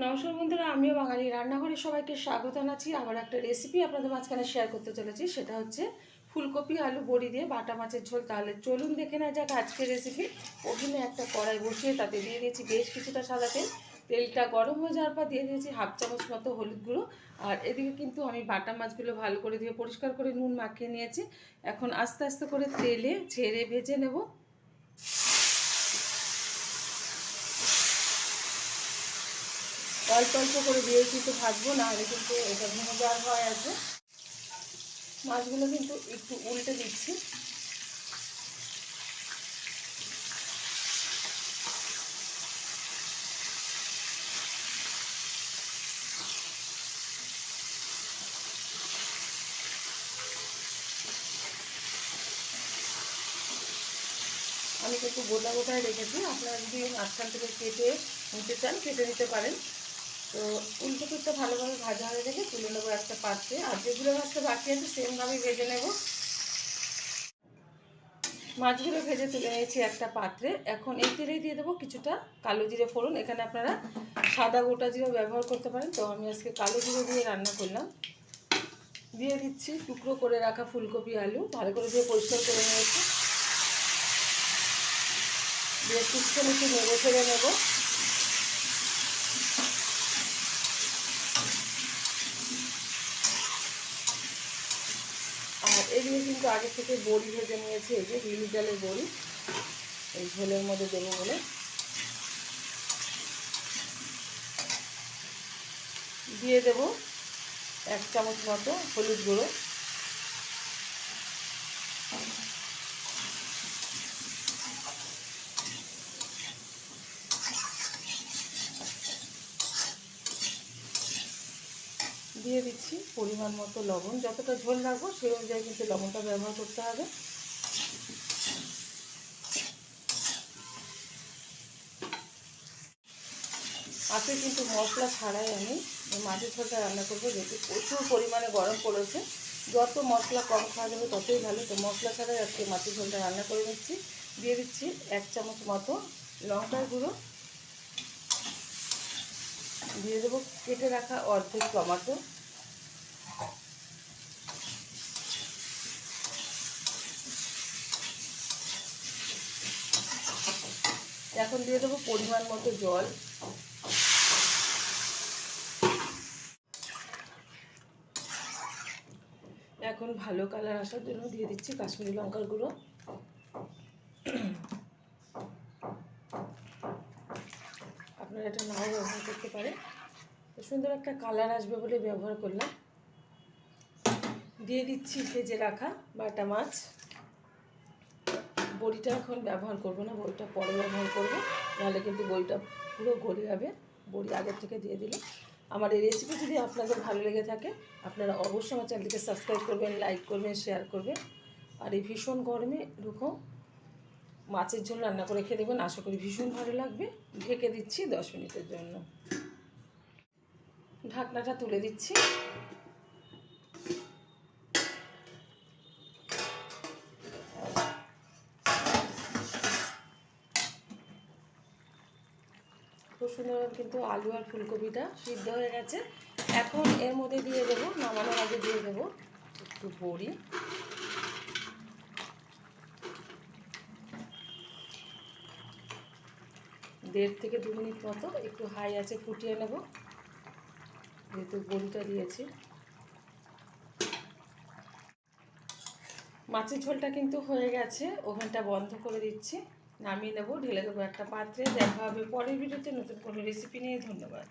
নমস্কার বন্ধুরা, আমিও বাঙালি রান্নাঘরে সবাইকে স্বাগত জানাচ্ছি। আমার একটা রেসিপি আপনাদের মাঝখানে শেয়ার করতে চলেছি, সেটা হচ্ছে ফুলকপি, আলু, বড়ি দিয়ে বাটা মাছের ঝোল। তাহলে চলুন দেখে না যাক আজকের রেসিপি ওখানে একটা কড়াই বসিয়ে তাতে দিয়ে দিয়েছি বেশ কিছুটা সাদা তেল। তেলটা গরম হয়ে যাওয়ার পর দিয়ে দিয়েছি হাফ চামচ মতো হলুদ গুঁড়ো। আর এদিকে কিন্তু আমি বাটা মাছগুলো ভালো করে দিয়ে পরিষ্কার করে নুন মাখিয়ে নিয়েছি। এখন আস্তে আস্তে করে তেলে ছেড়ে ভেজে নেব। অল্প অল্প করে দিয়ে কিন্তু ভাজবো না হলে কিন্তু এটা ভেঙে যাওয়ার ভয় আছে। মাছগুলো কিন্তু একটু উল্টে দিচ্ছি। আমি কিন্তু গোটা গোটায় রেখেছি। আপনারা যদি মাঝখান থেকে কেটে নিতে চান, কেটে নিতে পারেন। তো উল্টো পিঠটা ভালোভাবে ভাজা হয়ে গেলে তুলে নেব একটা পাত্রে। আর যেগুলো মাছটা বাকি আছে সেমভাবে ভেজে নেব। মাছগুলো ভেজে তুলে নিয়েছি একটা পাত্রে। এখন এই তেলেই দিয়ে দেবো কিছুটা কালো জিরে ফোড়ন। এখানে আপনারা সাদা গোটা জিরে ব্যবহার করতে পারেন। তো আমি আজকে কালো জিরে দিয়ে রান্না করলাম। দিয়ে দিচ্ছি টুকরো করে রাখা ফুলকপি, আলু। ভালো করে দিয়ে পরিষ্কার করে নিয়েছি। দিয়ে টুকরো একটু নেড়ে ফেলে নেব। আর এগুলো কিন্তু আগে থেকে বড়ি ভেজে নিয়েছি, এই যে বিলি ডালের বড়ি। এই ঝোলের মধ্যে দেবো বলে। দিয়ে দেব এক চামচ মতো হলুদ গুঁড়ো। দিয়ে দিচ্ছি পরিমাণ মতো লবণ। যতটা ঝোল রাখব সেই অনুযায়ী কিন্তু লবণটা ব্যবহার করতে হবে। আজকে কিন্তু মশলা ছাড়াই আমি মাছের ঝোলটা রান্না করব। যেহেতু প্রচুর পরিমাণে গরম পড়েছে, যত মশলা কম খাওয়া যাবে ততই ভালো। তো মশলা ছাড়াই আজকে মাছের ঝোলটা রান্না করে নিচ্ছি। দিয়ে দিচ্ছি এক চামচ মতো লঙ্কার গুঁড়ো। দিয়ে দেবো কেটে রাখা অর্ধেক টমাটো। এখন দিয়ে দেবো পরিমাণ মতো জল। এখন ভালো কালার আসার জন্য দিয়ে দিচ্ছি কাশ্মীরি লঙ্কার গুঁড়ো। আপনারা এটা নাও ব্যবহার করতে পারেন। তো সুন্দর একটা কালার আসবে বলে ব্যবহার করলাম। দিয়ে দিচ্ছি ভেজে রাখা বাটা মাছ। বড়িটা এখন ব্যবহার করব না, বড়িটা পরে ব্যবহার করব। নাহলে কিন্তু বড়িটা পুরো গলে যাবে। বড়ি আগের থেকে দিয়ে দিলে আমার এই রেসিপি যদি আপনাদের ভালো লেগে থাকে, আপনারা অবশ্যই আমার চ্যানেলটিকে সাবস্ক্রাইব করবেন লাইক করবেন শেয়ার করবেন। আর এই ভীষণ গরমে এরকম মাছের ঝোল রান্না করে খেয়ে দেবেন আশা করি ভীষণ ভালো লাগবে। ঢেকে দিচ্ছি দশ মিনিটের জন্য। ঢাকনাটা তুলে দিচ্ছি। খুব সুন্দর কিন্তু আলু আর ফুলকপিটা সিদ্ধ হয়ে গেছে। এখন এর মধ্যে দিয়ে দেবো, নামানোর আগে দিয়ে দেবো একটু বড়ি। দেড় থেকে দু মিনিট মতো একটু হাই আছে ফুটিয়ে নেব। যেহেতু বড়িটা দিয়েছি। মাছের ঝোলটা কিন্তু হয়ে গেছে, ওভেনটা বন্ধ করে দিচ্ছি। নামিয়ে নেব, ঢেলে দেবো একটা পাত্রে। দেখা হবে পরের ভিডিওতে নতুন কোনো রেসিপি নিয়ে। ধন্যবাদ।